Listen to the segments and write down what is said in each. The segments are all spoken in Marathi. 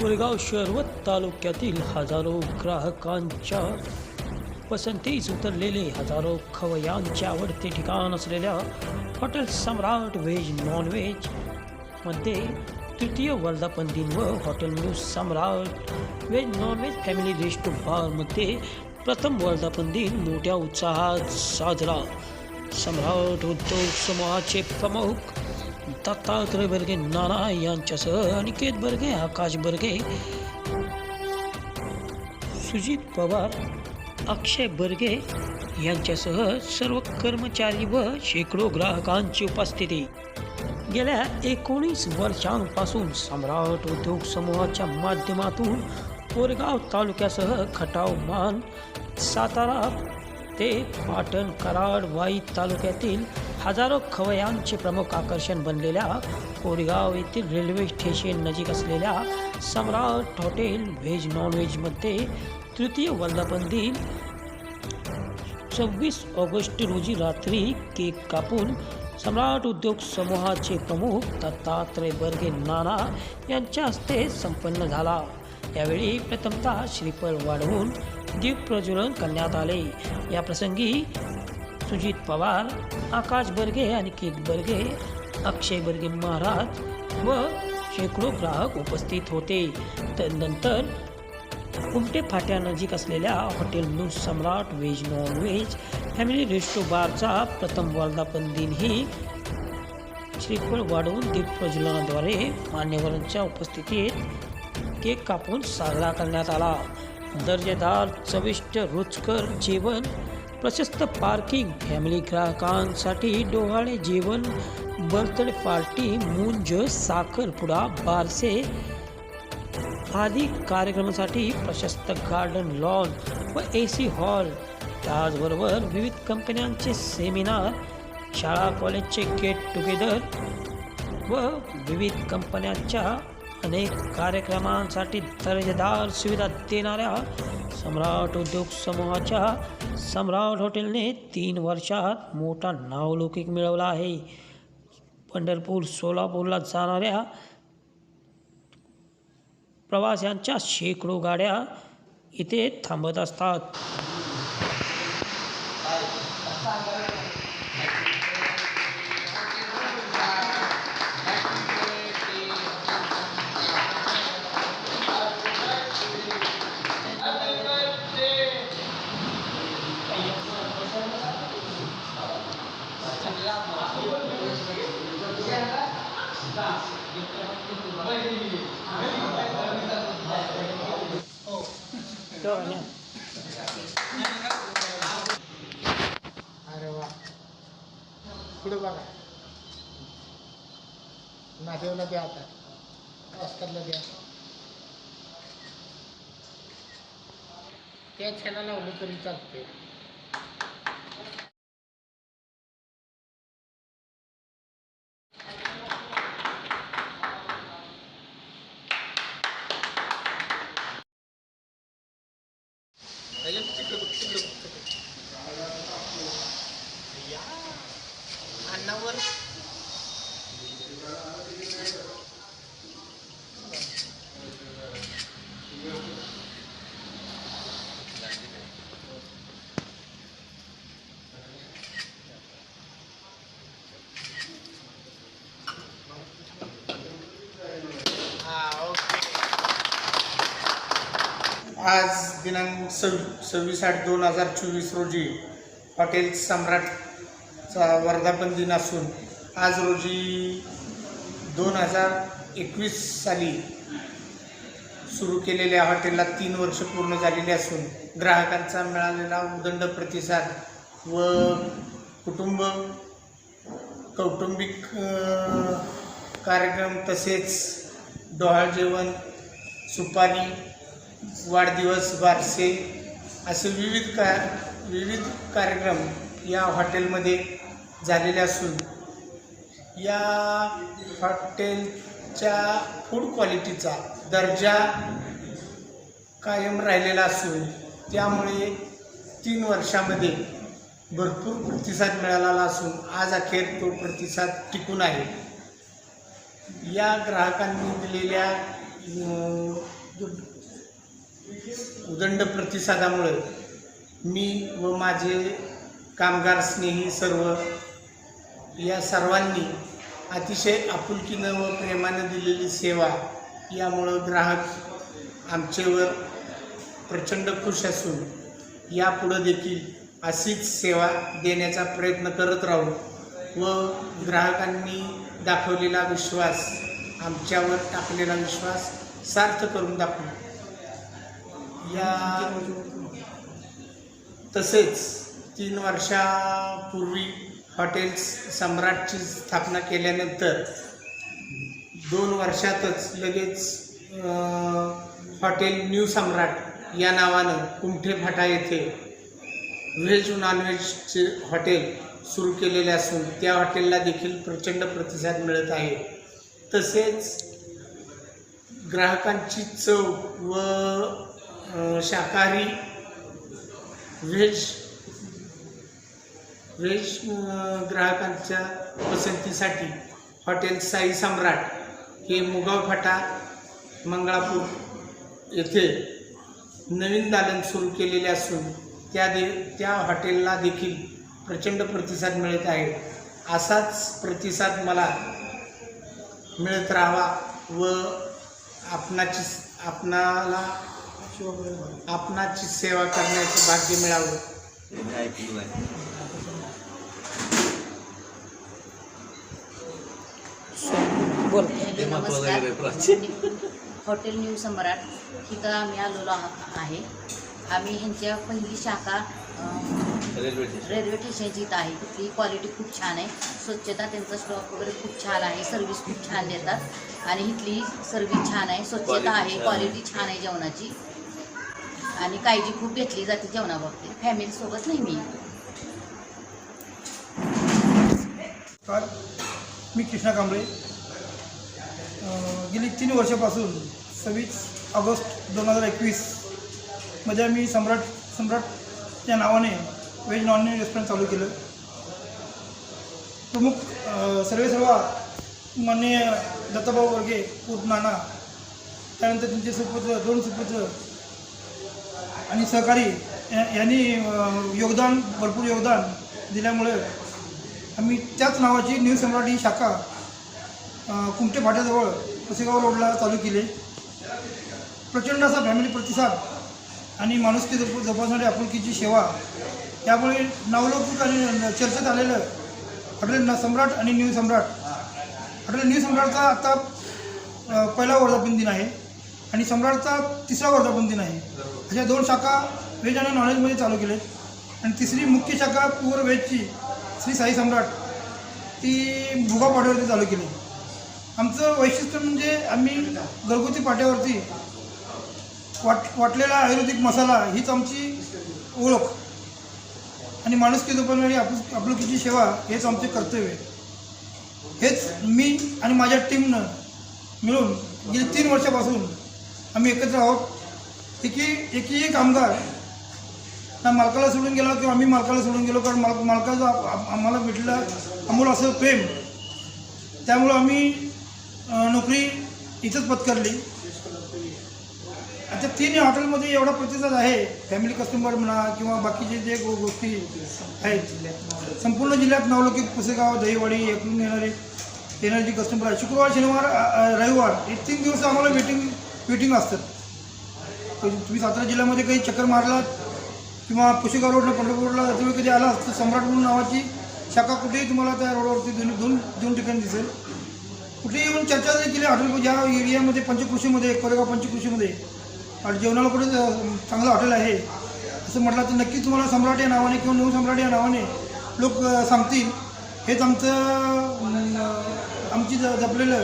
कोरेगाव शहर व तालुक्यातील हजारो ग्राहकांच्या पसंतीस उतरलेले हजारो खवयांचे आवडते ठिकाण असलेल्या हॉटेल सम्राट व्हेज नॉनव्हेजमध्ये तृतीय वर्धापन दिन व hotel new Samrat veg non veg family resto बारमध्ये प्रथम वर्धापन दिन मोठ्या उत्साहात साजरा. सम्राट उद्योग समूहाचे प्रमुख दत्तात्रय बर्गे नाना यांच्यासह अनिकेत बर्गे आकाश बर्गे सुजित पवार अक्षय बर्गे यांच्यासह सर्व कर्मचारी व शेकडो ग्राहकांची उपस्थिती. गेल्या एकोणीस वर्षांपासून सम्राट उद्योग समूहाच्या माध्यमातून कोरेगाव तालुक्यासह खटाव मान सातारा ते पाटण कराड वाई तालुक्यातील हजारो खवयांचे प्रमुख आकर्षण बनलेल्या कोरेगाव येथील रेल्वे स्टेशन नजीक असलेल्या सम्राट हॉटेल व्हेज नॉनव्हेजमध्ये तृतीय वर्धापन दिन सव्वीस ऑगस्ट रोजी रात्री केक कापून सम्राट उद्योग समूहाचे प्रमुख दत्तात्रय बर्गे नाना यांच्या हस्ते संपन्न झाला. यावेळी प्रथमतः श्रीफळ वाढवून दीप प्रज्वलन करण्यात आले. या प्रसंगी सुजित पवार आकाश बर्गे अनिकेत बर्गे अक्षय बर्गे महाराज व शेकडो ग्राहक उपस्थित होते. त्यानंतर कुमटे फाट्यानजीक असलेल्या hotel new Samrat veg non veg family resto बारचा प्रथम वर्धापन दिनही श्रीफळ वाढवून दीपप्रज्वलनाद्वारे मान्यवरांच्या उपस्थितीत केक कापून साजरा करण्यात आला. दर्जेदार चविष्ट रुचकर जेवण प्रशस्त पार्किंग फॅमिली ग्राहकांसाठी डोहाळे जेवण बर्थडे पार्टी मुंज साखरपुडा बारसे आदी कार्यक्रमासाठी प्रशस्त गार्डन लॉन व ए सी हॉल त्याचबरोबर विविध कंपन्यांचे सेमिनार शाळा कॉलेजचे गेट टुगेदर व विविध कंपन्यांच्या अनेक कार्यक्रमांसाठी दर्जेदार सुविधा देणाऱ्या सम्राट उद्योग समूहाच्या सम्राट हॉटेलने तीन वर्षात मोठा नावलौकिक मिळवला आहे. पंढरपूर सोलापूरला जाणाऱ्या प्रवाशांच्या शेकडो गाड्या इथे थांबत असतात. अरे वा पुढे बघा नादेवला द्या आता ऑस्करला द्या त्या छाना लावलं तरी चालते आज दिनांक सव्वी सव्वीस आठ दोन हजार चोवीस रोजी हॉटेल सम्राटचा वर्धापन दिन असून आज रोजी दोन हजार एकवीस साली सुरू केलेल्या हॉटेलला तीन वर्ष पूर्ण झालेली असून ग्राहकांचा मिळालेला उदंड प्रतिसाद व कुटुंब कौटुंबिक कार्यक्रम तसेच डोहाळ जेवण सुपारी वाढदिवस बारसे असे विविध का विविध कार्यक्रम या हॉटेलमध्ये झालेले असून या हॉटेलच्या फूड क्वालिटीचा दर्जा कायम राहिलेला असून त्यामुळे तीन वर्षामध्ये भरपूर प्रतिसाद मिळालेला असून आज अखेर तो प्रतिसाद टिकून आहे. या ग्राहकांनी दिलेल्या उदंड प्रतिसादामुळे मी व माझे कामगार स्नेही सर्व या सर्वांनी अतिशय आपुलकीनं व प्रेमानं दिलेली सेवा यामुळं ग्राहक आमच्यावर प्रचंड खुश असून यापुढं देखील अशीच सेवा देण्याचा प्रयत्न करत राहू व ग्राहकांनी दाखवलेला विश्वास आमच्यावर टाकलेला विश्वास सार्थ करून दाखवू. या तसेच तीन वर्षापूर्वी हॉटेल्स सम्राटची स्थापना केल्यानंतर दोन वर्षातच लगेच हॉटेल न्यू सम्राट या नावानं कुमठे फाटा येथे व्हेज नॉनव्हेजचे हॉटेल सुरू केलेले असून त्या हॉटेलला देखील प्रचंड प्रतिसाद मिळत आहे. तसेच ग्राहकांची चव व शाकाहारी व्हेज व्हेज ग्राहकांच्या पसंतीसाठी हॉटेल साई सम्राट हे मुगाव फाटा मंगळापूर येथे नवीन दालन सुरू केलेले असून त्या दे त्या हॉटेलला देखील प्रचंड प्रतिसाद मिळत आहे. असाच प्रतिसाद मला मिळत राहावा व आपणाची आपणाला आपणाची सेवा करण्याचे भाग्य मिळावं. बोल. नमस्कार. Hotel new Samrat. इथं आम्ही आलेलो आह- आहे. आम्ही ह्यांच्या पहिली शाखा रेल्वे स्टेशनची इथं आहे. तिथली क्वालिटी खूप छान आहे. स्वच्छता त्यांचा स्टॉक वगैरे खूप छान आहे. सर्व्हिस खूप छान देतात. आणि इथली सर्व्हिस छान आहे. स्वच्छता आहे. क्वालिटी छान आहे जेवणाची. आणि काळजी खूप घेतली जाते जेवणाबाबतीत. फॅमिलीसोबत नेहमी काल मी. कृष्णा कांबळे. गेली तीन वर्षापासून सव्वीस ऑगस्ट दोन हजार एकवीसमध्ये आम्ही सम्राट सम्राट या नावाने व्हेज नॉन व्हेज रेस्टॉरंट चालू केलं. प्रमुख सर्वे सर्वा माननीय दत्ताभाऊ वर्गे उर्फ नाना त्यानंतर त्यांचे सुपुत्र दोन सुपुत्र आणि सहकारी या- यांनी योगदान भरपूर योगदान दिल्यामुळे आम्ही त्याच नावाची न्यू सम्राट ही शाखा कुमटे फाट्याजवळ पुसेगाव रोडला चालू केली. प्रचंड असा फॅमिली प्रतिसाद आणि माणुसकी जप जपासणारी आपुलकीची सेवा त्यामुळे नावलौकिक आणि चर्चेत आलेलं हॉटेल न सम्राट आणि न्यू सम्राट. हॉटेल न्यू सम्राटचा आत्ता पहिला वर्धापन दिन आहे आणि सम्राटचा तिसरा वर्धापन दिन आहे. अशा दोन शाखा व्हेज आणि नॉनव्हेजमध्ये चालू केले आणि तिसरी मुख्य शाखा पूर व्हेजची श्री साई सम्राट ती भुगा पाट्यावरती चालू केली. आमचं वैशिष्ट्य म्हणजे आम्ही घरगुती पाट्यावरती वाट वाटलेला आयुर्वेदिक मसाला हीच आमची ओळख. आणि माणुसकी जपणारी आप आपलुकीची सेवा हेच आमचे कर्तव्य आहे. हेच मी आणि माझ्या टीमनं मिळून गेली तीन वर्षापासून आम्ही एकत्र आहोत. एकी एकही कामगार ना मालकाला सोडून गेला किंवा आम्ही मालकाला सोडून गेलो कारण माल मालकाचं आम्हाला भेटलं अमोल असं प्रेम. त्यामुळं आम्ही नोकरी इथंच पत्करली. आता तीन हॉटेलमध्ये एवढा प्रतिसाद आहे फॅमिली कस्टमर म्हणा किंवा बाकीचे जे गो गोष्टी आहेत संपूर्ण जिल्ह्यात नावलौकिक पुसेगाव दहीवाडी एकूण येणारे येणारे जे कस्टमर आहे शुक्रवार शनिवार रविवार हे तीन दिवस आम्हाला वेटिंग वेटिंग असतात. तुम्ही सातारा जिल्ह्यामध्ये काही चक्कर मारलात किंवा पुशेगाव रोडला पंढरपूरला रोडला तुम्ही कधी आला तर सम्राट म्हणून नावाची शाखा कुठेही तुम्हाला त्या रोडवरती दोन दोन दोन ठिकाणी दिसेल. कुठेही येऊन चर्चा जरी केली हॉटेल ज्या एरियामध्ये पंचकृषीमध्ये कोरेगाव पंचकृषीमध्ये आणि जेवणाला कुठे चांगलं हॉटेल आहे असं म्हटलं तर नक्कीच तुम्हाला सम्राट या नावाने किंवा नऊ सम्राट या नावाने लोक सांगतील. हेच आमचं आमची ज जपलेलं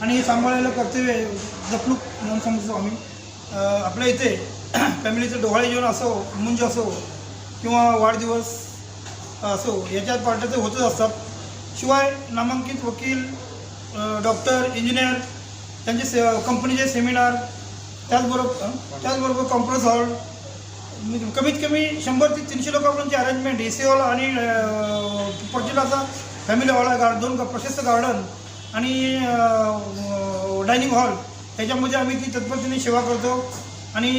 आणि हे सांभाळायला कर्तव्य आहे, जपणूक म्हणून समजतो आम्ही. आपल्या इथे फॅमिलीचं डोहाळे जेवण असो मुंज असो किंवा वाढदिवस असो याच्यात पार्ट्याचे होतच असतात. शिवाय नामांकित वकील डॉक्टर इंजिनियर त्यांचे से कंपनीचे सेमिनार त्याचबरोबर त्याचबरोबर कॉन्फरन्स म्हणजे हॉल कमीत कमी शंभर ते तीनशे लोकांपर्यंतची अरेंजमेंट ए सी हॉल आणि पर्टिलाचा फॅमिली हॉल गार्ड दोन प्रशस्त गार्डन आणि डायनिंग हॉल ह्याच्यामध्ये आम्ही ती तत्परतेने सेवा करतो. आणि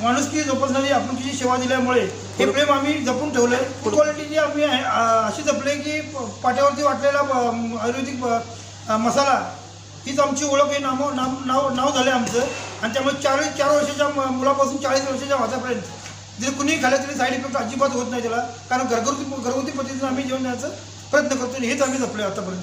माणुसकी जोपासणारी आपण तिची सेवा दिल्यामुळे हे प्रेम आम्ही जपून ठेवलं आहे क्वालिटी जी आम्ही अशी जपले की पाट्यावरती वाटलेला आयुर्वेदिक मसाला हीच आमची ओळख आहे नाव नाव नाव नाव झालं आहे आमचं. आणि त्यामुळे चाळीस चार वर्षाच्या मुलापासून चाळीस वर्षाच्या वाजापर्यंत जर कुणीही खाल्लं तरी साईड इफेक्ट अजिबात होत नाही त्याला. कारण घरगुती घरगुती पद्धतीने आम्ही जेवण द्यायचा प्रयत्न करतो आणि हेच आम्ही जपले आतापर्यंत.